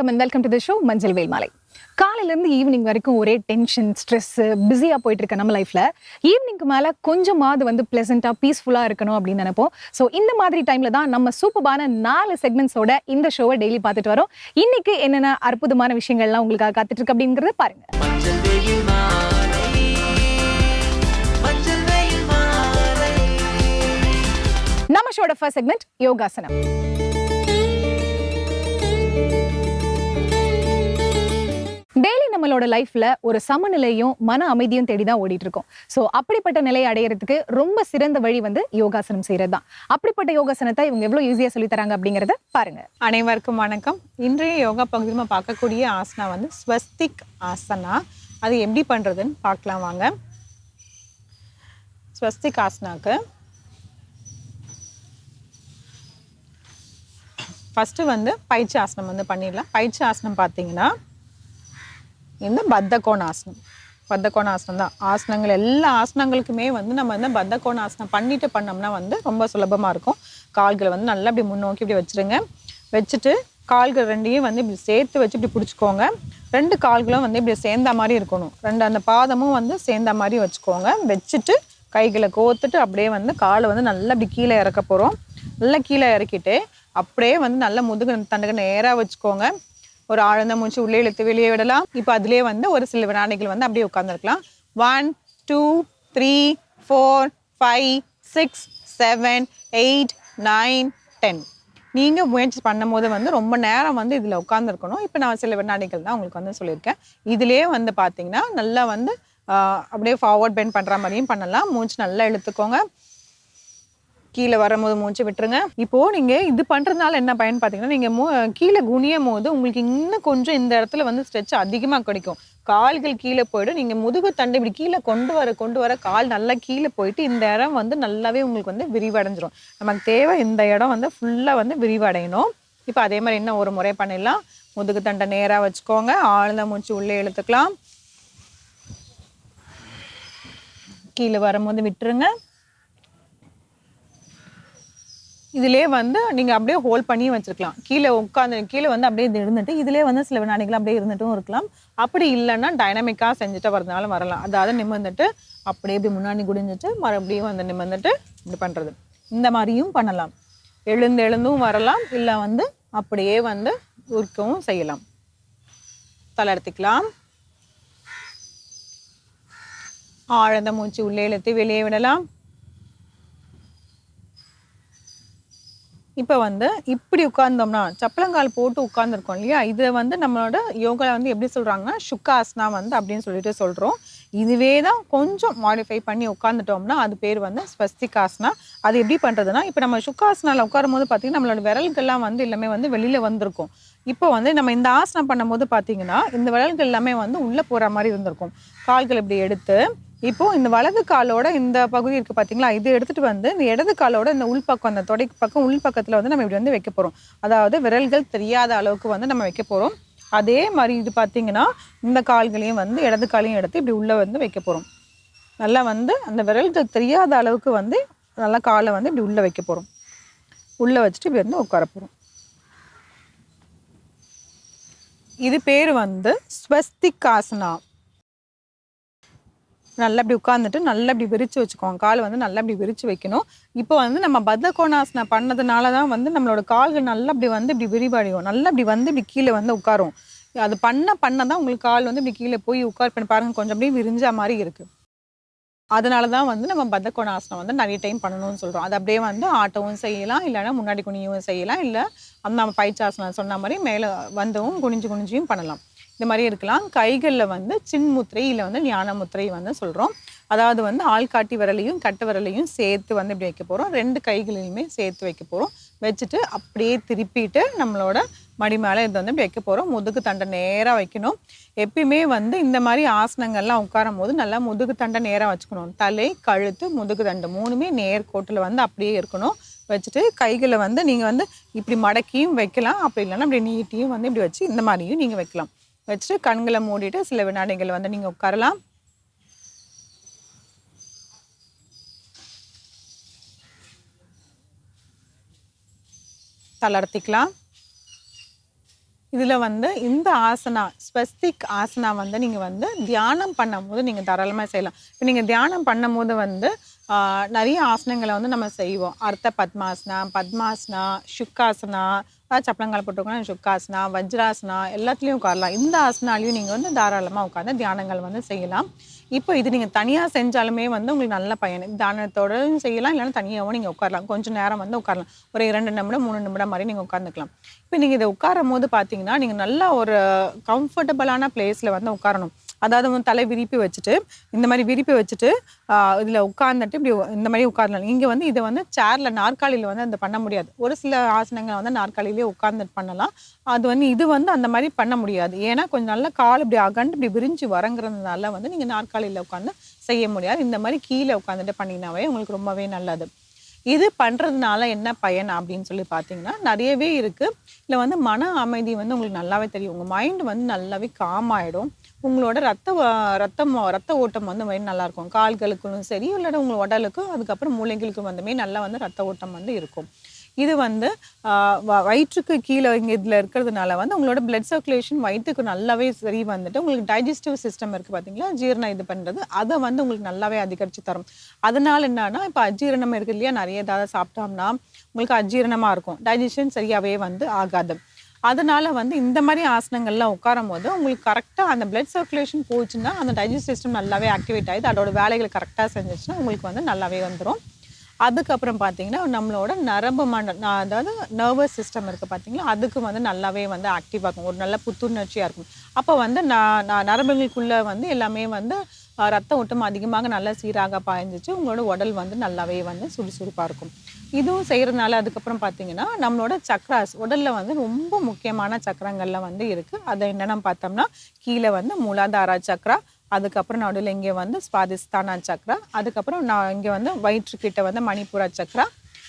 வணக்கம் and welcome to the show Manjal Vel Maalai காலையிலேருந்து evening வரைக்கும் ஒரே டென்ஷன் ஸ்ட்ரெஸ் பிஸியாக போயிட்டு இருக்க நம்ம லைஃப்ல ஈவினிங்க்கு மேலே கொஞ்சமாவது வந்து பிளசண்ட்டாக பீஸ்ஃபுல்லாக இருக்கணும் அப்படின்னு நினைப்போம். ஸோ இந்த மாதிரி டைம்ல தான் நம்ம சூப்பரான நாலு செக்மெண்ட்ஸோட இந்த ஷோவை டெய்லி பார்த்துட்டு வரோம். இன்னைக்கு என்னென்ன அற்புதமான விஷயங்கள்லாம் உங்களுக்காக காத்துட்டு இருக்கு அப்படிங்கறத பாருங்க. மஞ்சள் வெயில் மாலை மஞ்சள் வெயில் மாலை நம்ம ஷோட ஃபர்ஸ்ட் செக்மெண்ட் யோகாசனம். நம்மளோட லைஃப்ல ஒரு சமநிலையும் மன அமைதியும் தேடி தான் ஓடிட்டு இருக்கோம் ஸோ அப்படிப்பட்ட நிலையை அடையிறதுக்கு ரொம்ப சிறந்த வழி வந்து யோகாசனம் செய்யறது தான் அப்படிப்பட்ட யோகாசனத்தை இவங்க எவ்வளவு ஈஸியா சொல்லி தராங்க அப்படிங்கறத பாருங்க. அனைவருக்கும் வணக்கம். இன்றைய யோகா பகுதியில் நம்ம பார்க்கக்கூடிய ஆசனா வந்து ஸ்வஸ்திக் ஆசனா. அது எப்படி பண்ணுறதுன்னு பார்க்கலாம் வாங்க. ஸ்வஸ்திக் ஆசனாக்கு. ஃபஸ்ட்டு வந்து பயிற்சி ஆசனம் வந்து பண்ணிடலாம். பயிற்சி ஆசனம் பார்த்தீங்கன்னா இந்த பத்தகோண ஆசனம் பத்தகோண ஆசனம் தான் ஆசனங்கள் எல்லா ஆசனங்களுக்குமே வந்து நம்ம வந்து பத்தகோண ஆசனம் பண்ணிட்டு பண்ணோம்னா வந்து ரொம்ப சுலபமாக இருக்கும். கால்களை வந்து நல்லா இப்படி முன்னோக்கி இப்படி வச்சிருங்க. வச்சுட்டு கால்கள் ரெண்டையும் வந்து இப்படி சேர்த்து வச்சு இப்படி பிடிச்சிக்கோங்க. ரெண்டு கால்களும் வந்து இப்படி சேர்ந்த மாதிரி இருக்கணும். ரெண்டு அந்த பாதமும் வந்து சேர்ந்த மாதிரி வச்சுக்கோங்க. வச்சுட்டு கைகளை கோத்துட்டு அப்படியே வந்து காலை வந்து நல்லா இப்படி கீழே இறக்க போகிறோம் நல்லா கீழே இறக்கிட்டு அப்படியே வந்து நல்லா முதுகு தண்டுக்கு நேராக வச்சுக்கோங்க. ஒரு ஆழ்ந்த மூச்சு உள்ளே இழுத்து வெளியே விடலாம். இப்போ அதுலேயே வந்து ஒரு சில வினாடிகள் வந்து அப்படியே உட்காந்துருக்கலாம் one two three four five six seven eight nine ten நீங்கள் முயற்சி பண்ணும்போது வந்து ரொம்ப நேரம் வந்து இதில் உட்காந்துருக்கணும் இப்போ நான் சில வினாடிகள் தான் உங்களுக்கு வந்து சொல்லியிருக்கேன். இதுலேயே வந்து பார்த்தீங்கன்னா நல்லா வந்து அப்படியே ஃபார்வர்ட் பெண்ட் பண்ணுற மாதிரியும் பண்ணலாம். மூச்சு நல்லா இழுத்துக்கோங்க. கீழே வரும்போது மூச்சு விட்டுருங்க. இப்போ நீங்க இது பண்றதுனால என்ன பயன் பார்த்தீங்கன்னா நீங்க மூ கீழே குனியும் போது உங்களுக்கு இன்னும் கொஞ்சம் இந்த இடத்துல வந்து ஸ்ட்ரெச் அதிகமாக கிடைக்கும். கால்கள் கீழே போயிடும். நீங்க முதுகு தண்டு இப்படி கீழே கொண்டு வர கொண்டு வர கால் நல்லா கீழே போயிட்டு இந்த இடம் வந்து நல்லாவே உங்களுக்கு வந்து விரிவடைஞ்சிரும். நமக்கு தேவை இந்த இடம் வந்து ஃபுல்லாக வந்து விரிவடையணும். இப்போ அதே மாதிரி இன்னும் ஒரு முறை பண்ணிடலாம். முதுகு தண்டை நேராக வச்சுக்கோங்க. ஆழ்ந்த மூச்சு உள்ளே இழுத்துக்கலாம். கீழே வரும்போது விட்டுருங்க. இதிலே வந்து நீங்கள் அப்படியே ஹோல்ட் பண்ணி வச்சுருக்கலாம். கீழே உட்காந்து கீழே வந்து அப்படியே இது இருந்துட்டு இதிலே வந்து சில வினாடிகள் அப்படியே இருந்துட்டும் இருக்கலாம். அப்படி இல்லைன்னா டைனமிக்காக செஞ்சுட்டு வரதுனால வரலாம். அதாவது நிமிர்ந்துட்டு அப்படியே இப்படி முன்னாடி குடிஞ்சிட்டு மறுபடியும் வந்து நிமிர்ந்துட்டு இப்படி பண்ணுறது இந்த மாதிரியும் பண்ணலாம். எழுந்து எழுந்தும் வரலாம். இல்லை வந்து அப்படியே வந்து உருக்கவும் செய்யலாம். தளர்த்திக்கலாம் ஆழ்ந்த மூச்சு உள்ளே இழுத்து வெளியே விடலாம். இப்போ வந்து இப்படி உட்கார்ந்தோம்னா சப்பளங்கால் போட்டு உட்கார்ந்துருக்கோம் இல்லையா? இதை வந்து நம்மளோட யோகாவில் வந்து எப்படி சொல்கிறாங்கன்னா சுக்காசனா வந்து அப்படின்னு சொல்லிட்டு சொல்கிறோம் இதுவே தான் கொஞ்சம் மாடிஃபை பண்ணி உட்காந்துட்டோம்னா அது பேர் வந்து ஸ்வஸ்திகாசனா அது எப்படி பண்ணுறதுனா இப்போ நம்ம சுக்காசனாவில் உட்காரும் போது பார்த்தீங்கன்னா நம்மளோட விரல்கள்லாம் வந்து எல்லாமே வந்து வெளியில் வந்திருக்கும். இப்போ வந்து நம்ம இந்த ஆசனம் பண்ணும்போது பார்த்தீங்கன்னா இந்த விரல்கள் எல்லாமே வந்து உள்ளே போகிற மாதிரி இருந்திருக்கும். கால்கள் இப்படி எடுத்து இப்போ இந்த வலது காலோட இந்த பகுதி இருக்கு பாத்தீங்களா? இது எடுத்துட்டு வந்து இந்த இடது காலோட இந்த உள்பக்கம் அந்த தொடை பக்கம் உள் பக்கத்துல வந்து நம்ம இப்படி வந்து வைக்க போறோம். அதாவது விரல்கள் தெரியாத அளவுக்கு வந்து நம்ம வைக்க போறோம். அதே மாதிரி இது பாத்தீங்கன்னா இந்த கால்களையும் வந்து இடது காலையும் எடுத்து இப்படி உள்ள வந்து வைக்க போறோம். நல்லா வந்து அந்த விரல்கள் தெரியாத அளவுக்கு வந்து நல்லா காலை வந்து இப்படி உள்ள வைக்க போறோம். உள்ள வச்சுட்டு இப்படி வந்து உட்கார போறோம். இது பேர் வந்து ஸ்வஸ்திகாசனா. நல்லா இப்படி உட்காந்துட்டு நல்லா இப்படி விரிச்சு வச்சுக்கோங்க கால் வந்து நல்லா இப்படி விரிச்சு வைக்கணும். இப்போ வந்து நம்ம பத்த பண்ணதுனால தான் வந்து நம்மளோட கால்கள் நல்லா இப்படி வந்து இப்படி விரிவடையும். நல்லா இப்படி வந்து இப்படி கீழே வந்து உட்காரும். அது பண்ண பண்ண தான் உங்களுக்கு கால் வந்து இப்படி கீழே போய் உட்கார் பண்ணி பாருங்க. கொஞ்சம் அப்படியே விரிஞ்ச மாதிரி இருக்குது அதனால தான் வந்து நம்ம பத்த கோணாசனம் வந்து நிறைய டைம் பண்ணணும்னு சொல்கிறோம் அது அப்படியே வந்து ஆட்டவும் செய்யலாம். இல்லைன்னா முன்னாடி குனியவும் செய்யலாம். இல்லை அந்த நம்ம பயிற்சாசனம் சொன்ன மாதிரி மேலே வந்தவும் குனிஞ்சு குனிஞ்சியும் பண்ணலாம். இந்த மாதிரி இருக்கலாம். கைகளில் வந்து சின்முத்திரை இல்லை வந்து ஞான முத்திரை வந்து சொல்கிறோம் அதாவது வந்து ஆள்காட்டி விரலையும் கட்டு விரலையும் சேர்த்து வந்து இப்படி வைக்க போகிறோம் ரெண்டு கைகளிலுமே சேர்த்து வைக்க போகிறோம் வச்சுட்டு அப்படியே திருப்பிட்டு நம்மளோட மடி மேலே இது வந்து இப்படி வைக்க போகிறோம் முதுகு தண்டை நேராக வைக்கணும். எப்பயுமே வந்து இந்த மாதிரி ஆசனங்கள்லாம் உட்காரும் போது நல்லா முதுகு தண்டை நேராக வச்சுக்கணும். தலை கழுத்து முதுகு தண்டை மூணுமே நேர்கோட்டில் வந்து அப்படியே இருக்கணும். வச்சுட்டு கைகளை வந்து நீங்கள் வந்து இப்படி மடக்கியும் வைக்கலாம். அப்படி இல்லைன்னா இப்படி நீட்டியும் வந்து இப்படி வச்சு இந்த மாதிரியும் நீங்கள் வைக்கலாம். வச்சுட்டு கண்களை மூடிட்டு சில வினாடிகள் வந்து நீங்கள் உட்காரலாம். தளர்த்திக்கலாம். இதில் வந்து இந்த ஆசனா ஸ்பெசிஃபிக் ஆசனா வந்து நீங்கள் வந்து தியானம் பண்ணும்போது நீங்கள் தாராளமாக செய்யலாம். இப்போ நீங்கள் தியானம் பண்ணும்போது வந்து நிறைய ஆசனங்களை வந்து நம்ம செய்வோம். அர்த்த பத்மாசனா பத்மாசனா சுக்காசனா சப்பளங்கால் போட்டுக்கோங்க. சுக்காசனா வஜ்ராசனா எல்லாத்துலேயும் உட்காரலாம். இந்த ஆசனாலையும் நீங்கள் வந்து தாராளமாக உட்காந்து தியானங்கள் வந்து செய்யலாம். இப்போ இது நீங்கள் தனியாக செஞ்சாலுமே வந்து உங்களுக்கு நல்ல பயன். தியானத்தோடையும் செய்யலாம் இல்லைன்னா தனியாகவும் நீங்கள் உட்காரலாம். கொஞ்சம் நேரம் வந்து உட்காரலாம். ஒரு இரண்டு நிமிடம் மூணு நிமிடம் மாதிரி நீங்கள் உட்காந்துக்கலாம் இப்போ நீங்கள் இதை உட்காரும் போது பார்த்தீங்கன்னா நீங்கள் நல்லா ஒரு கம்ஃபர்டபுளான பிளேஸில் வந்து உட்காரணும். அதாவது வந்து தலை விரிப்பி வச்சுட்டு இந்த மாதிரி விரிப்பி வச்சுட்டு இதில் உட்கார்ந்துட்டு இப்படி இந்த மாதிரி உட்காரலாம் இங்கே வந்து இதை வந்து சேரில் நாற்காலியில் வந்து அந்த பண்ண முடியாது. ஒரு சில ஆசனங்களை வந்து நாற்காலியிலே உட்கார்ந்துட்டு பண்ணலாம். அது வந்து இது வந்து அந்த மாதிரி பண்ண முடியாது. ஏன்னா கொஞ்சம் நல்ல கால் இப்படி அகண்டு இப்படி விரிஞ்சு வரங்கிறதுனால வந்து நீங்கள் நாற்காலியில் உட்காந்து செய்ய முடியாது. இந்த மாதிரி கீழே உட்காந்துட்டு பண்ணிங்கனாவே உங்களுக்கு ரொம்பவே நல்லது. இது பண்ணுறதுனால என்ன பயன் அப்படின்னு சொல்லி பார்த்தீங்கன்னா நிறையவே இருக்குது இல்லை வந்து மன அமைதி வந்து உங்களுக்கு நல்லாவே தெரியும். உங்கள் மைண்ட் வந்து நல்லாவே காம் ஆகிடும் உங்களோட ரத்த ரத்தம் ரத்த ஓட்டம் வந்து மாதிரி நல்லாயிருக்கும் கால்களுக்கும் சரி இல்லாட்ட உங்கள் உடலுக்கும் அதுக்கப்புறம் மூளைகளுக்கும் வந்துமே நல்லா வந்து ரத்த ஓட்டம் வந்து இருக்கும். இது வந்து வ- வயிற்றுக்கு கீழே இங்கே இதில் இருக்கிறதுனால வந்து உங்களோட பிளட் சர்க்குலேஷன் வயிற்றுக்கு நல்லாவே சரி வந்துட்டு உங்களுக்கு டைஜஸ்டிவ் சிஸ்டம் இருக்குது பார்த்தீங்களா ஜீரணம் இது பண்ணுறது அதை வந்து உங்களுக்கு நல்லாவே அதிகரித்து தரும். அதனால என்னன்னா இப்போ அஜீரணம் இருக்குது இல்லையா? நிறைய ஏதாவது சாப்பிட்டோம்னா உங்களுக்கு அஜீரணமாக இருக்கும். டைஜஷன் சரியாகவே வந்து ஆகாது. அதனால வந்து இந்த மாதிரி ஆசனங்கள்லாம் உட்காரும் போது உங்களுக்கு கரெக்டாக அந்த பிளட் சர்க்குலேஷன் போச்சுன்னா அந்த டைஜஸ்ட் சிஸ்டம் நல்லாவே ஆக்டிவேட் ஆகிது அதோட வேலைகளை கரெக்டாக செஞ்சுச்சுன்னா உங்களுக்கு வந்து நல்லாவே வந்துடும் அதுக்கப்புறம் பார்த்தீங்கன்னா நம்மளோட நரம்பு மண்ட அதாவது நர்வஸ் சிஸ்டம் இருக்குது பார்த்தீங்களா? அதுக்கு வந்து நல்லாவே வந்து ஆக்டிவாக இருக்கும் ஒரு நல்ல புத்துணர்ச்சியாக இருக்கும். அப்போ வந்து நான் நான் நரம்புகளுக்குள்ளே வந்து எல்லாமே வந்து ரத்த ஓட்டம் அதிகமாக நல்லா சீராக பாய்ஞ்சிச்சு. உங்களோட உடல் வந்து நல்லாவே வந்து சுறுசுறுப்பாக இருக்கும். இதுவும் செய்கிறதுனால அதுக்கப்புறம் பார்த்தீங்கன்னா நம்மளோட சக்ராஸ் உடலில் வந்து ரொம்ப முக்கியமான சக்கரங்கள்லாம் வந்து இருக்குது அதை என்னென்னு பார்த்தோம்னா கீழே வந்து மூலாதாரா சக்ரா அதுக்கப்புறம் நடுவில் இங்கே வந்து ஸ்வாதிஸ்தானா சக்ரா அதுக்கப்புறம் நான் இங்கே வந்து வயிற்றுக்கிட்ட வந்து மணிப்புரா சக்ரா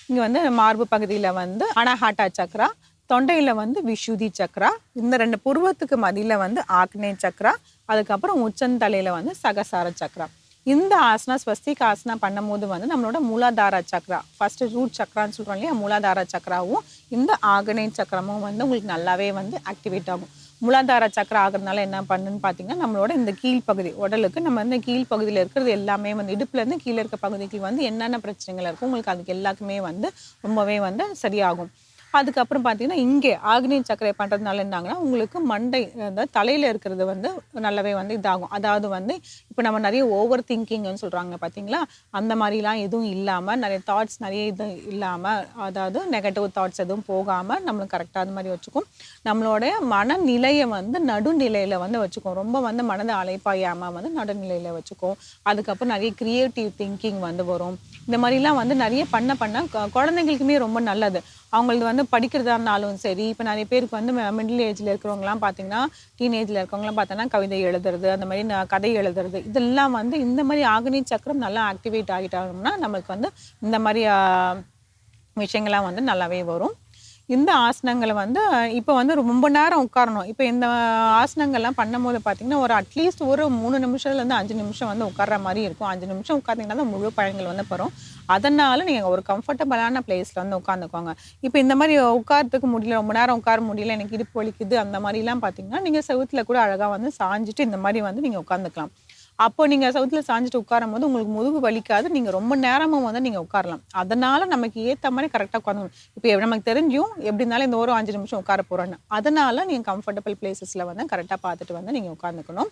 இங்கே வந்து மார்பு பகுதியில் வந்து அனஹாட்டா சக்ரா தொண்டையில் வந்து விஷுதி சக்ரா இந்த ரெண்டு புருவத்துக்கு மதியில் வந்து ஆக்னே சக்ரா அதுக்கப்புறம் உச்சந்தலையில் வந்து சகசார சக்ரா. இந்த ஆசனா ஸ்வஸ்திக் ஆசனா பண்ணும்போது வந்து நம்மளோட மூலாதார சக்ரா ஃபர்ஸ்ட் ரூட் சக்ரான்னு சொல்கிறோம் இல்லையா மூலாதார சக்ராவும் இந்த ஆகனை சக்கரமும் வந்து உங்களுக்கு நல்லாவே வந்து ஆக்டிவேட் ஆகும். மூலாதார சக்கரை ஆகுறதுனால என்ன பண்ணுன்னு பார்த்தீங்கன்னா நம்மளோட இந்த கீழ்ப்பகுதி உடலுக்கு நம்ம வந்து கீழ்ப்பகுதியில் இருக்கிறது எல்லாமே வந்து இடுப்புலேருந்து கீழே இருக்க பகுதிக்கு வந்து என்னென்ன பிரச்சனைகள் இருக்கும் உங்களுக்கு அதுக்கு எல்லாத்துக்குமே வந்து ரொம்பவே வந்து சரியாகும். அதுக்கப்புறம் பார்த்தீங்கன்னா இங்கே ஆக்னேய சக்கரை பண்ணுறதுனால என்னாங்கன்னா உங்களுக்கு மண்டை அந்த தலையில் இருக்கிறது வந்து நல்லாவே வந்து இதாகும். அதாவது வந்து இப்போ நம்ம நிறைய ஓவர் திங்கிங்னு சொல்கிறாங்க பார்த்தீங்களா அந்த மாதிரிலாம் எதுவும் இல்லாமல் நிறைய தாட்ஸ் நிறைய இது இல்லாமல் அதாவது நெகட்டிவ் தாட்ஸ் எதுவும் போகாமல் நம்மளுக்கு கரெக்டாக அது மாதிரி வச்சுக்கும். நம்மளோட மனநிலையை வந்து நடுநிலையில் வந்து வச்சுக்கும். ரொம்ப வந்து மனதை அலைப்பாயாமல் வந்து நடுநிலையில் வச்சுக்கும். அதுக்கப்புறம் நிறைய கிரியேட்டிவ் திங்கிங் வந்து வரும். இந்த மாதிரிலாம் வந்து நிறைய பண்ண பண்ண குழந்தைங்களுக்குமே ரொம்ப நல்லது. அவங்களது வந்து படிக்கிறதா இருந்தாலும் சரி இப்போ நிறைய பேருக்கு வந்து மிடில் ஏஜில் இருக்கிறவங்கலாம் பார்த்தீங்கன்னா டீனேஜில் இருக்கிறவங்களாம் பார்த்தோன்னா கவிதை எழுதுறது அந்த மாதிரி கதை எழுதுறது இதெல்லாம் வந்து இந்த மாதிரி ஆகனி சக்கரம் நல்லா ஆக்டிவேட் ஆகிட்டாங்கன்னா நம்மளுக்கு வந்து இந்த மாதிரி விஷயங்கள்லாம் வந்து நல்லாவே வரும். இந்த ஆசனங்களை வந்து இப்போ வந்து ரொம்ப நேரம் உட்காரணும். இப்போ இந்த ஆசனங்கள்லாம் பண்ணும்போது பார்த்தீங்கன்னா ஒரு அட்லீஸ்ட் ஒரு மூணு நிமிஷத்துலேருந்து அஞ்சு நிமிஷம் வந்து உட்கார்ற மாதிரி இருக்கும். அஞ்சு நிமிஷம் உட்கார்ந்தீங்கன்னா தான் முழு பழங்கள் வந்து வரும் அதனால நீங்கள் ஒரு கம்ஃபர்டபுளான பிளேஸில் வந்து உட்காந்துக்கோங்க இப்போ இந்த மாதிரி உட்காரத்துக்கு முடியல ரொம்ப நேரம் உட்கார முடியல எனக்கு இடுப்பு வலிக்குது அந்த மாதிரிலாம் பார்த்தீங்கன்னா நீங்கள் செவுத்துல கூட அழகாக வந்து சாஞ்சிட்டு இந்த மாதிரி வந்து நீங்கள் உட்காந்துக்கலாம் அப்போ நீங்கள் சவுத்தில் சாஞ்சிட்டு உட்காரும் போது உங்களுக்கு முதுகு வலிக்காது. நீங்கள் ரொம்ப நேரமும் வந்து நீங்கள் உட்காரலாம். அதனால நமக்கு ஏற்ற மாதிரி கரெக்டாக உட்காந்து இப்போ நமக்கு தெரிஞ்சும் எப்படி இருந்தாலும் இந்த ஒரு அஞ்சு நிமிஷம் உட்கார போகிறோன்னு அதனால நீங்கள் கம்ஃபர்டபுள் பிளேசஸில் வந்து கரெக்டாக பார்த்துட்டு வந்து நீங்கள் உட்காந்துக்கணும்.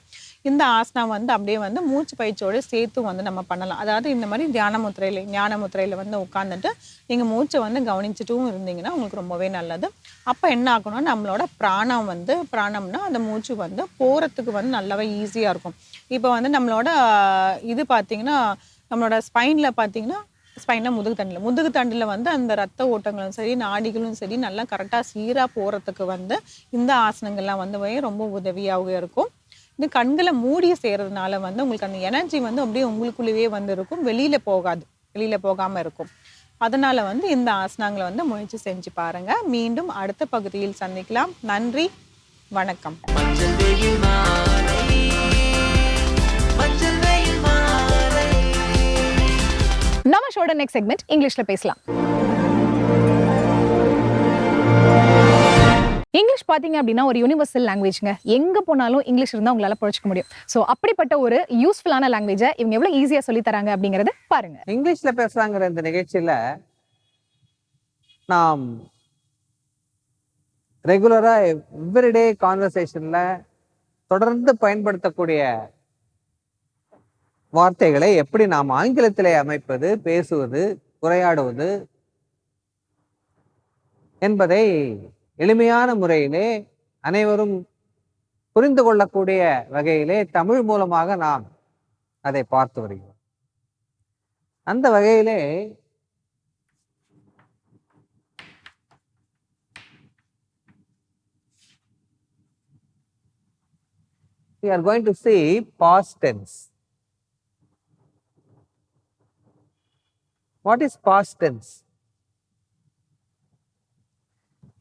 இந்த ஆசனா வந்து அப்படியே வந்து மூச்சு பயிற்சியோடு சேர்த்து வந்து நம்ம பண்ணலாம். அதாவது இந்த மாதிரி தியான முத்திரையில் ஞான முத்திரையில் வந்து உட்காந்துட்டு நீங்கள் மூச்சை வந்து கவனிச்சுட்டும் இருந்தீங்கன்னா உங்களுக்கு ரொம்பவே நல்லது. அப்போ என்ன ஆகணும்னா நம்மளோட பிராணம் வந்து பிராணம்னா அந்த மூச்சு வந்து போகிறதுக்கு வந்து நல்லாவே ஈஸியாக இருக்கும். இப்போ வந்து நம்மளோட இது பார்த்தீங்கன்னா நம்மளோட ஸ்பைனில் பார்த்தீங்கன்னா ஸ்பைனில் முதுகு தண்டில். முதுகு தண்டில் வந்து அந்த ரத்த ஓட்டங்களும் சரி நாடிகளும் சரி நல்லா கரெக்டாக சீராக போகிறதுக்கு வந்து இந்த ஆசனங்கள்லாம் வந்து ரொம்ப உதவியாக இருக்கும். இந்த கண்களை மூடி செய்கிறதுனால வந்து உங்களுக்கு அந்த எனர்ஜி வந்து அப்படியே உங்களுக்குள்ளேயே வந்து இருக்கும். வெளியில் போகாது. வெளியில் போகாமல் இருக்கும். அதனால வந்து இந்த ஆசனங்களை வந்து முயற்சி செஞ்சு பாருங்க. மீண்டும் அடுத்த பகுதியில் சந்திக்கலாம். நன்றி. வணக்கம். நம்ம ஷோட நெக்ஸ்ட் செக்மெண்ட் இங்கிலீஷ்ல பேசலாம். இங்கிலீஷ் பார்த்தீங்க அப்படின்னா ஒரு யூனிவர்சல் லாங்குவேஜ்ங்க எங்கே போனாலும் இங்கிலீஷ் இருந்தால் உங்களால புழைச்சிக்க முடியும். ஸோ அப்படிப்பட்ட ஒரு யூஸ்ஃபுல்லான லாங்குவேஜை இவங்க எவ்வளோ ஈஸியாக சொல்லி தராங்க அப்படிங்கறது பாருங்க. இங்கிலீஷ்ல பேசுகிறாங்கிற இந்த நிகழ்ச்சியில நாம் ரெகுலரா எவ்ரிடே கான்வர்சேஷன்ல தொடர்ந்து பயன்படுத்தக்கூடிய வார்த்தைகளை எப்படி நாம் ஆங்கிலத்திலே அமைப்பது பேசுவது உரையாடுவது என்பதை எளிமையான முறையிலே அனைவரும் புரிந்து கொள்ளக்கூடிய வகையிலே தமிழ் மூலமாக நாம் அதை பார்த்து வருகிறோம். அந்த வகையிலே we are going to see past tense. What is past tense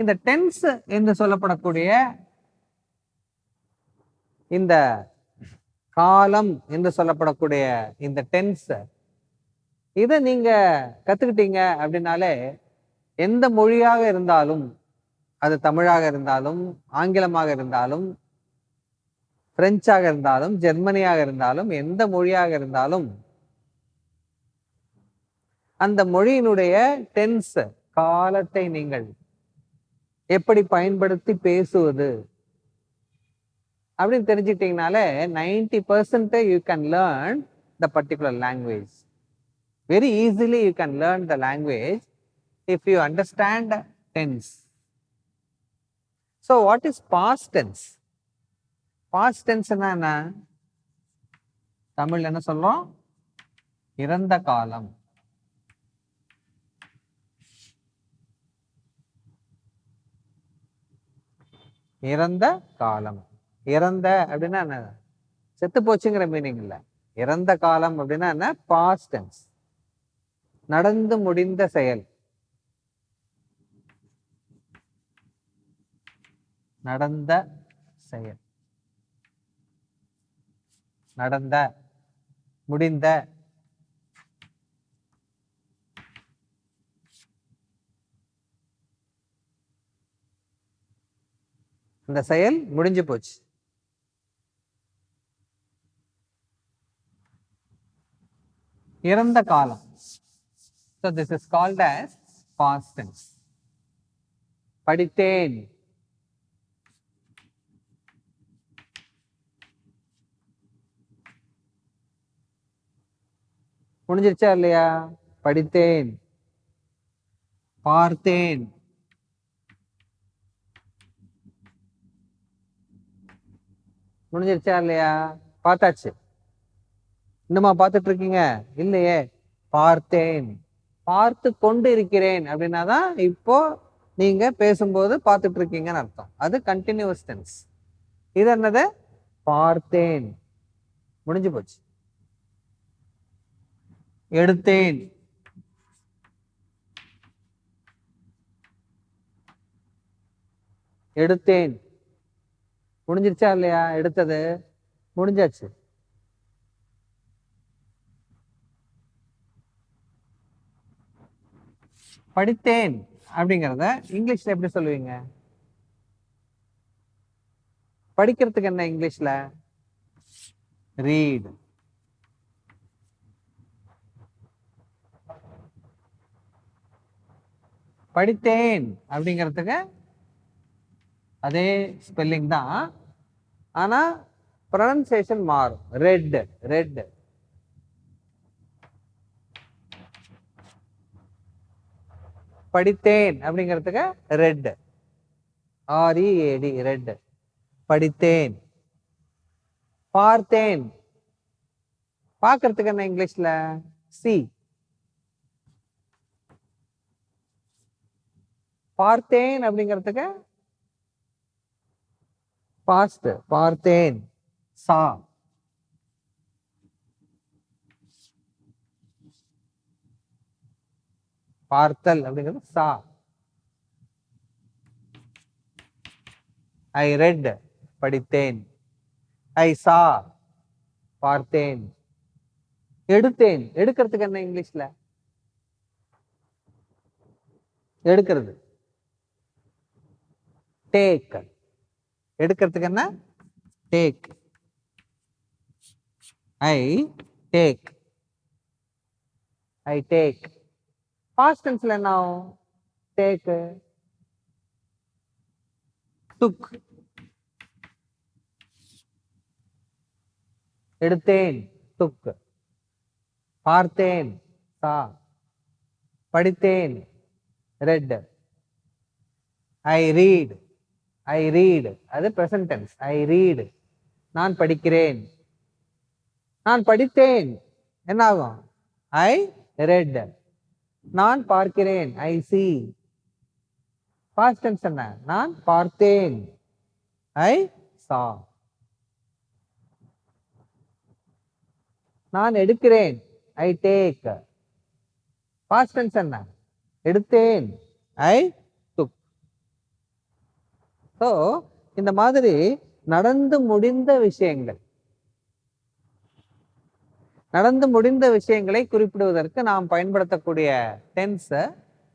இந்த டென்ஸ் என்று சொல்லப்படக்கூடிய இந்த காலம் என்று சொல்லப்படக்கூடிய இந்த டென்ஸ் இதை நீங்க கத்துக்கிட்டீங்க அப்படின்னாலே எந்த மொழியாக இருந்தாலும் அது தமிழாக இருந்தாலும் ஆங்கிலமாக இருந்தாலும் பிரெஞ்சாக இருந்தாலும் ஜெர்மனியாக இருந்தாலும் எந்த மொழியாக இருந்தாலும் அந்த மொழியினுடைய டென்ஸ் காலத்தை நீங்கள் எப்படி பயன்படுத்தி பேசுவது? அப்படின்னு தெரிஞ்சுக்கிட்டீங்கனாலே ninety percent you can learn the particular language very easily you can learn the language if you understand tense so what is past tense past டென்ஸ்னா என்ன? தமிழ் என்ன சொல்றோம்? இறந்த காலம். இறந்த காலம். இறந்த அப்படின்னா என்ன? செத்து போச்சுங்கிற மீனிங் இல்ல. இறந்த காலம் அப்படின்னா என்ன? பாஸ்ட் டென்ஸ் நடந்து முடிந்த செயல். நடந்த செயல். நடந்த முடிந்த அந்த செயல் முடிஞ்சு போச்சு. இறந்த காலம். So this is called as past tense படித்தேன். முடிஞ்சிருச்சா இல்லையா? படித்தேன். பார்த்தேன். முடிஞ்சிருச்சா இல்லையா? பார்த்தாச்சு. இன்னுமா பார்த்துட்டு இருக்கீங்க இல்லையே. பார்த்தேன். பார்த்து கொண்டு இருக்கிறேன் அப்படின்னா தான் இப்போ நீங்க பேசும்போது பார்த்துட்டு இருக்கீங்கன்னு அர்த்தம். அது கண்டினியூஸ் டென்ஸ் இது என்னது? பார்த்தேன். முடிஞ்சு போச்சு. எடுத்தேன். எடுத்தேன். முடிஞ்சிருச்சா இல்லையா எடுத்தது? முடிஞ்சாச்சு. படித்தேன் அப்படிங்கிறத இங்கிலீஷ்ல எப்படி சொல்லுவீங்க? படிக்கிறதுக்கு என்ன இங்கிலீஷ்ல? ரீட் படித்தேன் அப்படிங்கிறதுக்கு அதே ஸ்பெல்லிங் தான். ஆனா ப்ரனன்சியேஷன் மாறும். ரெட் ரெட் படித்தேன் அப்படிங்கிறதுக்கு ரெட் ஆர்இஏடி ரெட் படித்தேன். பார்த்தேன். பார்க்கறதுக்கு என்ன இங்கிலீஷ்ல? சி பார்த்தேன் அப்படிங்கிறதுக்கு பாஸ்ட் பார்த்தேன். சா. பார்த்தல் அப்படிங்கிறது சா. ஐ ரெட் படித்தேன். ஐ சா பார்த்தேன். எடுத்தேன். எடுக்கிறதுக்கு என்ன இங்கிலீஷ்ல? எடுக்கிறது. டேக். எடுக்கிறதுக்கு என்ன? Take I take I take past டென்ஸ்ல என்ன ஆகும்? டேக் டுக் எடுத்தேன். டுக் பார்த்தேன். சா படித்தேன். Read I read I read அது ப்ரெசன்ட் ஐ ரீட் நான் படிக்கிறேன். நான் படித்தேன். என்ன ஆகும் ஐ ரெட் நான் பார்க்கிறேன். ஐ சி பாஸ்ட் டென்ஸ் என்ன? நான் பார்த்தேன். ஐ சா நான் எடுக்கிறேன். ஐ டேக் பாஸ்ட் டென்ஸ் என்ன? எடுத்தேன். ஐ ஸோ இந்த மாதிரி நடந்து முடிந்த விஷயங்கள். நடந்து முடிந்த விஷயங்களை குறிப்பிடுவதற்கு நாம் பயன்படுத்தக்கூடிய டென்ஸ்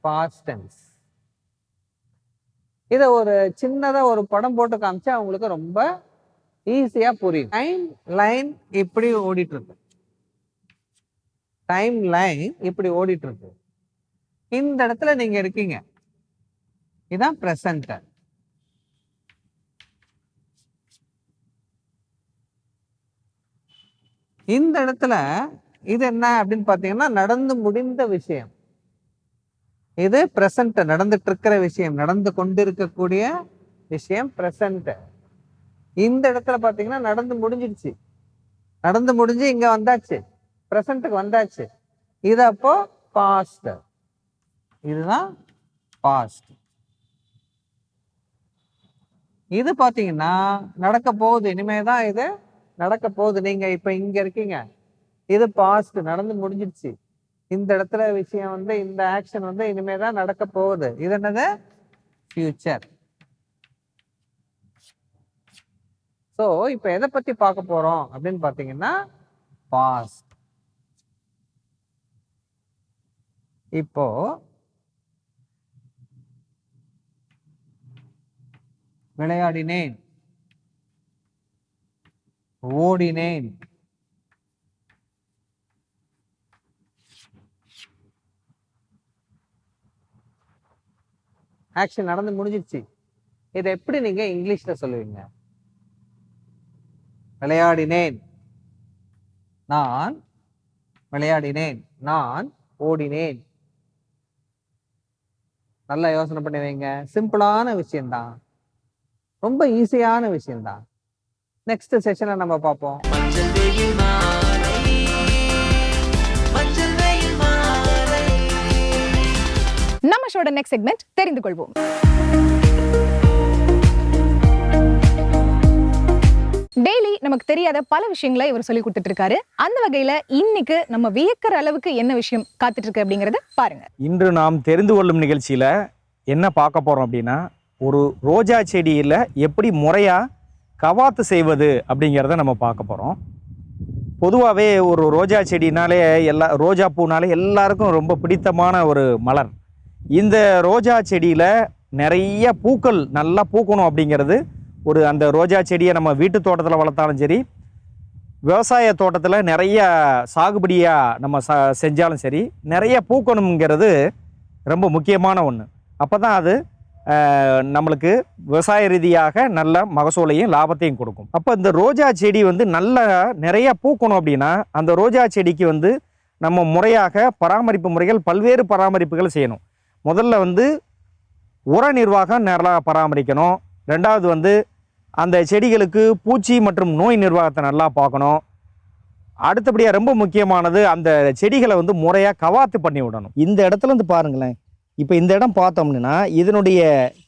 பாஸ்ட் டென்ஸ் இதை ஒரு சின்னதா ஒரு படம் போட்டு காமிச்சா அவங்களுக்கு ரொம்ப ஈஸியாக புரியும். டைம் லைன் இப்படி ஓடிட்டு இருக்கு டைம் லைன் இப்படி ஓடிட்டு இருக்கு இந்த இடத்துல நீங்க இருக்கீங்க. இதான் பிரசன்ட் இந்த இடத்துல இது என்ன அப்படின்னு பார்த்தீங்கன்னா நடந்து முடிந்த விஷயம். இது பிரசன்ட் நடந்துட்டு இருக்கிற விஷயம் நடந்து கொண்டிருக்கக்கூடிய விஷயம் பிரசன்ட் இந்த இடத்துல பாத்தீங்கன்னா நடந்து முடிஞ்சிடுச்சு. நடந்து முடிஞ்சு இங்க வந்தாச்சு. ப்ரெசண்ட்டுக்கு வந்தாச்சு. இது அப்போ பாஸ்ட் இதுதான் பாஸ்ட் இது பார்த்தீங்கன்னா நடக்க போகுது. இனிமே தான் இது நடக்க போகுது. நீங்க இப்ப இங்க இருக்கீங்க. இது பாஸ்ட் நடந்து முடிஞ்சிடுச்சு. இந்த இடத்துல விஷயம் வந்து இந்த ஆக்ஷன் வந்து இனிமே தான் நடக்க போகுது. இது என்னது? ஃபியூச்சர் ஸோ இப்போ எதை பத்தி பார்க்க போறோம் அப்படின்னு பார்த்தீங்கன்னா பாஸ்ட் இப்போ விளையாடினேன். ஓடினேன். ஆக்ஷன் நடந்து முடிஞ்சிடுச்சு இதை எப்படி நீங்க இங்கிலீஷ்ல சொல்லுவீங்க? விளையாடினேன். நான் விளையாடினேன். நான் ஓடினேன். நல்லா யோசனை பண்ணி வைங்க. சிம்பிளான விஷயம்தான். ரொம்ப ஈஸியான விஷயம்தான். நெக்ஸ்ட் செஷனை நம்ம பார்ப்போம். நம்ம ஷோட நெக்ஸ்ட் செக்மெண்ட் தெரிந்து கொள்வோம். டெய்லி நமக்கு தெரியாத பல விஷயங்களை இவர் சொல்லி கொடுத்துட்டு இருக்காரு அந்த வகையில இன்னைக்கு நம்ம வியக்கிற அளவுக்கு என்ன விஷயம் காத்துட்டு இருக்கு அப்படிங்கறத பாருங்க. இன்று நாம் தெரிந்து கொள்ளும் நிகழ்ச்சியில் என்ன பார்க்க போகிறோம் அப்படின்னா ஒரு ரோஜா செடியில் எப்படி முறையாக கவாத்து செய்வது அப்படிங்கிறத நம்ம பார்க்க போகிறோம் பொதுவாகவே ஒரு ரோஜா செடினாலே எல்லா ரோஜா பூனாலே எல்லாருக்கும் ரொம்ப பிடித்தமான ஒரு மலர். இந்த ரோஜா செடியில் நிறைய பூக்கள் நல்லா பூக்கணும் அப்படிங்கிறது ஒரு அந்த ரோஜா செடியை நம்ம வீட்டு தோட்டத்தில் வளர்த்தாலும் சரி விவசாய தோட்டத்தில் நிறைய சாகுபடியாக நம்ம ச செஞ்சாலும் சரி நிறைய பூக்கணுங்கிறது ரொம்ப முக்கியமான ஒன்று அப்போ தான் அது நம்மளுக்கு விவசாய ரீதியாக நல்ல மகசூலையும் லாபத்தையும் கொடுக்கும். அப்போ இந்த ரோஜா செடி வந்து நல்லா நிறையா பூக்கணும் அப்படின்னா அந்த ரோஜா செடிக்கு வந்து நம்ம முறையாக பராமரிப்பு முறைகள் பல்வேறு பராமரிப்புகள் செய்யணும். முதல்ல வந்து உர நிர்வாகம் நல்லா பராமரிக்கணும். ரெண்டாவது வந்து அந்த செடிகளுக்கு பூச்சி மற்றும் நோய் நிர்வாகத்தை நல்லா பார்க்கணும். அடுத்தபடியாக ரொம்ப முக்கியமானது அந்த செடிகளை வந்து முறையாக கவாத்து பண்ணி விடணும். இந்த இடத்துல இருந்து பாருங்களேன். இப்போ இந்த இடம் பார்த்தோம்னா இதனுடைய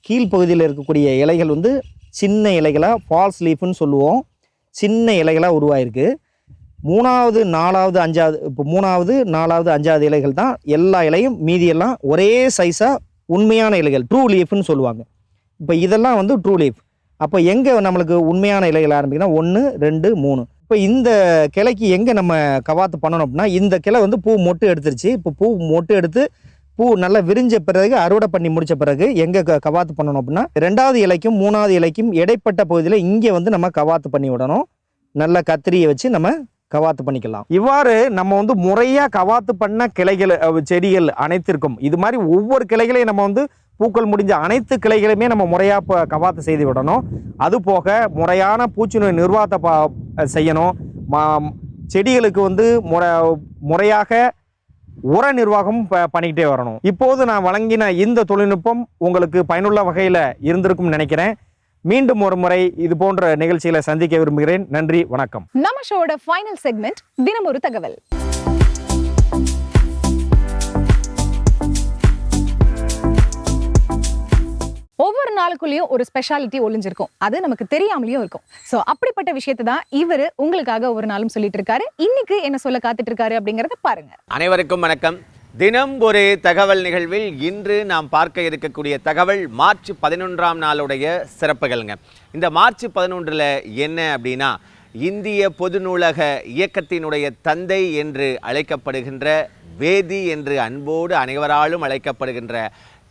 கீழ்ப்பகுதியில் இருக்கக்கூடிய இலைகள் வந்து சின்ன இலைகளாக ஃபால்ஸ் லீஃப்னு சொல்லுவோம். சின்ன இலைகளாக உருவாயிருக்கு. மூணாவது நாலாவது அஞ்சாவது இப்போ மூணாவது நாலாவது அஞ்சாவது இலைகள் தான் எல்லா இலையும் மீதியெல்லாம் ஒரே சைஸாக உண்மையான இலைகள் ட்ரூ லீஃப்னு சொல்லுவாங்க. இப்போ இதெல்லாம் வந்து ட்ரூ லீஃப் அப்போ எங்கே நம்மளுக்கு உண்மையான இலைகள் ஆரம்பிக்குன்னா ஒன்று ரெண்டு மூணு. இப்போ இந்த கிளைக்கு எங்கே நம்ம கவாத்து பண்ணணும் அப்படின்னா இந்த கிளை வந்து பூ மொட்டு எடுத்துருச்சு. இப்போ பூ மொட்டு எடுத்து பூ நல்லா விரிஞ்ச பிறகு அறுவடை பண்ணி முடிச்ச பிறகு எங்கே க கவாத்து பண்ணணும் அப்படின்னா ரெண்டாவது இலைக்கும் மூணாவது இலைக்கும் இடைப்பட்ட பகுதியில் இங்கே வந்து நம்ம கவாத்து பண்ணி விடணும். நல்ல கத்திரியை வச்சு நம்ம கவாத்து பண்ணிக்கலாம். இவ்வாறு நம்ம வந்து முறையாக கவாத்து பண்ண கிளைகள் செடிகள் அனைத்திற்கும் இது மாதிரி ஒவ்வொரு கிளைகளையும் நம்ம வந்து பூக்கள் முடிஞ்ச அனைத்து கிளைகளையுமே நம்ம முறையாக கவாத்து செய்து விடணும். அது போக முறையான பூச்சி நோய் நிர்வாகத்தை பா செய்யணும். மா- செடிகளுக்கு வந்து முறை முறையாக உர நிர்வாகம் ப- பண்ணிக்கிட்டே வரணும். இப்போது நான் வழங்கின இந்த தொழில்நுட்பம் உங்களுக்கு பயனுள்ள வகையில் இருந்திருக்கும் நினைக்கிறேன். மீண்டும் ஒரு முறை இது போன்ற நிகழ்ச்சிகளை சந்திக்க விரும்புகிறேன். நன்றி வணக்கம். நம்ம ஷோட ஃபைனல் செக்மெண்ட் தினம் ஒரு தகவல். ஒவ்வொரு நாளுக்குள்ளேயும் ஒரு ஸ்பெஷாலிட்டி ஒளிஞ்சிருக்கும். அது நமக்கு தெரியாமலேயும் இருக்கும். ஸோ அப்படிப்பட்ட விஷயத்தை தான் இவர் உங்களுக்காக ஒவ்வொரு நாளும் சொல்லிட்டு இருக்காரு. இன்னைக்கு என்ன சொல்ல காத்துட்டு இருக்காரு அப்படிங்கறத பாருங்க. அனைவருக்கும் வணக்கம். தினம் ஒரு தகவல் நிகழ்வில் இன்று நாம் பார்க்க இருக்கக்கூடிய தகவல் மார்ச் பதினொன்றாம் நாளுடைய சிறப்புகள்ங்க. இந்த மார்ச் பதினொன்றில் என்ன அப்படின்னா இந்திய பொது நூலக இயக்கத்தினுடைய தந்தை என்று அழைக்கப்படுகின்ற வேதி என்று அன்போடு அனைவராலும் அழைக்கப்படுகின்ற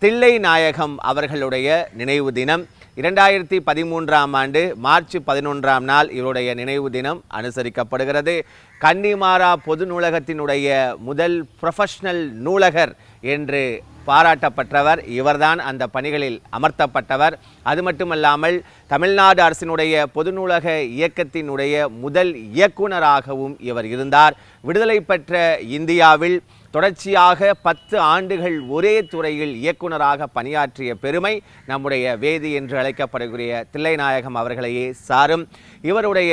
தில்லை நாயகம் அவர்களுடைய நினைவு தினம். இரண்டாயிரத்தி பதிமூன்றாம் ஆண்டு மார்ச் பதினொன்றாம் நாள் இவருடைய நினைவு தினம் அனுசரிக்கப்படுகிறது. கன்னிமாரா பொது நூலகத்தினுடைய முதல் ப்ரொஃபஷனல் நூலகர் என்று பாராட்டப்பட்டவர். இவர்தான் அந்த பணிகளில் அமர்த்தப்பட்டவர். அது மட்டுமல்லாமல் தமிழ்நாடு அரசினுடைய பொது நூலக இயக்கத்தினுடைய முதல் இயக்குனராகவும் இவர் இருந்தார். விடுதலை பெற்ற இந்தியாவில் தொடர்ச்சியாக பத்து ஆண்டுகள் ஒரே துறையில் இயக்குனராக பணியாற்றிய பெருமை நம்முடைய வேதி என்று அழைக்கப்படுகிற தில்லைநாயகம் அவர்களையே சாரும். இவருடைய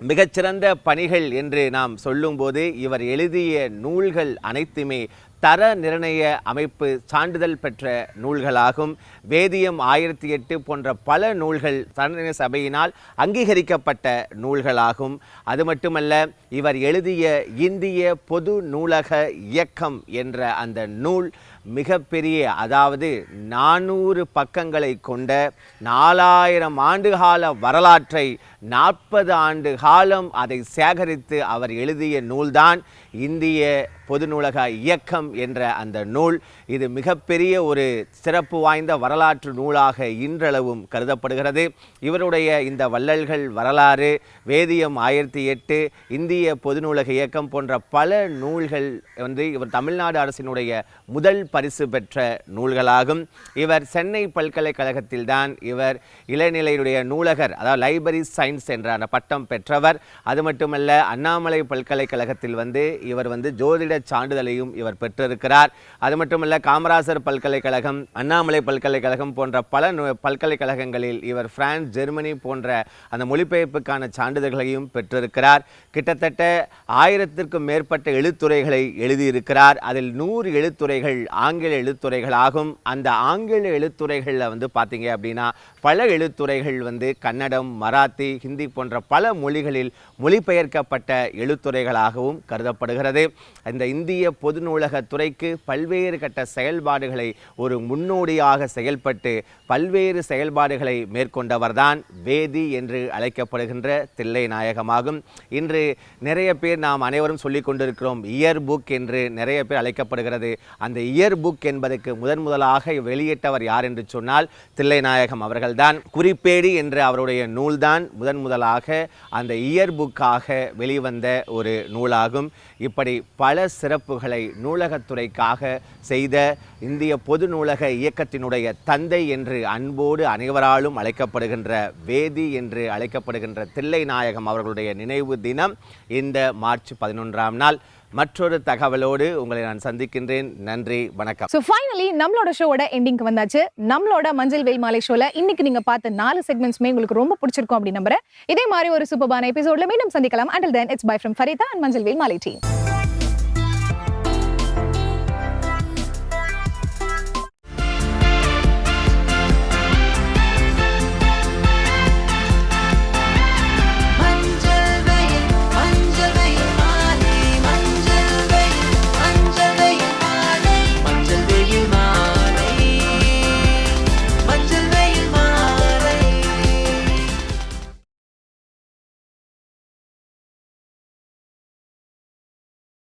மிகச்சிறந்த பணிகள் என்று நாம் சொல்லும்போது இவர் எழுதிய நூல்கள் அனைத்துமே தர நிர்ணய அமைப்பு சான்றிதழ் பெற்ற நூல்களாகும். வேதியம் ஆயிரத்தி எட்டு போன்ற பல நூல்கள் தரநிலை சபையினால் அங்கீகரிக்கப்பட்ட நூல்களாகும். அது மட்டுமல்ல இவர் எழுதிய இந்திய பொது நூலக இயக்கம் என்ற அந்த நூல் மிகப்பெரிய அதாவது நானூறு பக்கங்களை கொண்ட நாலாயிரம் ஆண்டுகால வரலாற்றை நாற்பது ஆண்டு காலம் அதை சேகரித்து அவர் எழுதிய நூல்தான் இந்திய பொது நூலக இயக்கம் என்ற அந்த நூல். இது மிகப்பெரிய ஒரு சிறப்பு வாய்ந்த வரலாற்று நூலாக இன்றளவும் கருதப்படுகிறது. இவருடைய இந்த வள்ளல்கள் வரலாறு வேதியம் ஆயிரத்தி எட்டு இந்திய பொது நூலக இயக்கம் போன்ற பல நூல்கள் வந்து இவர் தமிழ்நாடு அரசினுடைய முதல் பரிசு பெற்ற நூல்களாகும். இவர் சென்னை பல்கலைக்கழகத்தில்தான் இவர் இளநிலையுடைய நூலகர் அதாவது லைப்ரரி சயின்ஸ் என்ற அந்த பட்டம் பெற்றவர். அது மட்டுமல்ல அண்ணாமலை பல்கலைக்கழகத்தில் வந்து இவர் வந்து ஜோதிட சான்றிதழையும் இவர் பெற்றிருக்கிறார். அது மட்டுமல்ல காமராசர் பல்கலைக்கழகம் அண்ணாமலை பல்கலைக்கழகம் போன்ற பல பல்கலைக்கழகங்களில் இவர் பிரான்ஸ் ஜெர்மனி போன்ற அந்த மொழிபெயர்ப்புக்கான சான்றிதழ்களையும் பெற்றிருக்கிறார். கிட்டத்தட்ட ஆயிரத்திற்கும் மேற்பட்ட எழுத்துறைகளை எழுதியிருக்கிறார். அதில் நூறு எழுத்துறைகள் ஆங்கில எழுத்துரைகளாகும் அந்த ஆங்கில எழுத்துறைகளில் வந்து பார்த்தீங்க அப்படின்னா பல எழுத்துறைகள் வந்து கன்னடம் மராத்தி ஹிந்தி போன்ற பல மொழிகளில் மொழிபெயர்க்கப்பட்ட எழுத்துறைகளாகவும் கருதப்படுகிறது. இந்த இந்திய பொது நூலக துறைக்கு பல்வேறு கட்ட செயல்பாடுகளை ஒரு முன்னோடியாக செயல்பட்டு பல்வேறு செயல்பாடுகளை மேற்கொண்டவர்தான் வேதி என்று அழைக்கப்படுகின்ற தில்லை நாயகமாகும் இன்று நிறைய பேர் நாம் அனைவரும் சொல்லிக் கொண்டிருக்கிறோம் இயர் புக் என்று நிறைய பேர் அழைக்கப்படுகிறது. அந்த இயர் புக் என்பதற்கு முதன் முதலாக வெளியிட்டவர் யார் என்று சொன்னால் தில்லை நாயகம் அவர்கள்தான். குறிப்பேடி என்ற அவருடைய நூல்தான் முதன் முதலாக அந்த இயர் புக்காக வெளிவந்த ஒரு நூலாகும். இப்படி பல சிறப்புகளை நூலகத்துறைக்காக செய்த இந்திய பொது நூலக இயக்கத்தினுடைய தந்தை என்று அன்போடு அனைவராலும் அழைக்கப்படுகின்ற வேதி என்று அழைக்கப்படுகின்ற தில்லை நாயகம் அவர்களுடைய நினைவு தினம் இந்த மார்ச் பதினொன்றாம் நாள். மற்றொரு தகவலோடு உங்களை நான் சந்திக்கின்றேன். நன்றி வணக்கம். ஸோ ஃபைனலி நம்மளோட ஷோவோட எண்டிங்க்கு வந்தாச்சு. நம்மளோட மஞ்சள் வெயில் மாலை ஷோல இன்னைக்கு நீங்க பார்த்த நாலு செக்மெண்ட்ஸ்மே உங்களுக்கு ரொம்ப பிடிச்சிருக்கும் அப்படின்னு நம்புறேன். இதே மாதிரி ஒரு சூப்பரான எபிசோட்ல மீண்டும் சந்திக்கலாம். Until then it's bye from Farida and Manjal Veyil Maalai team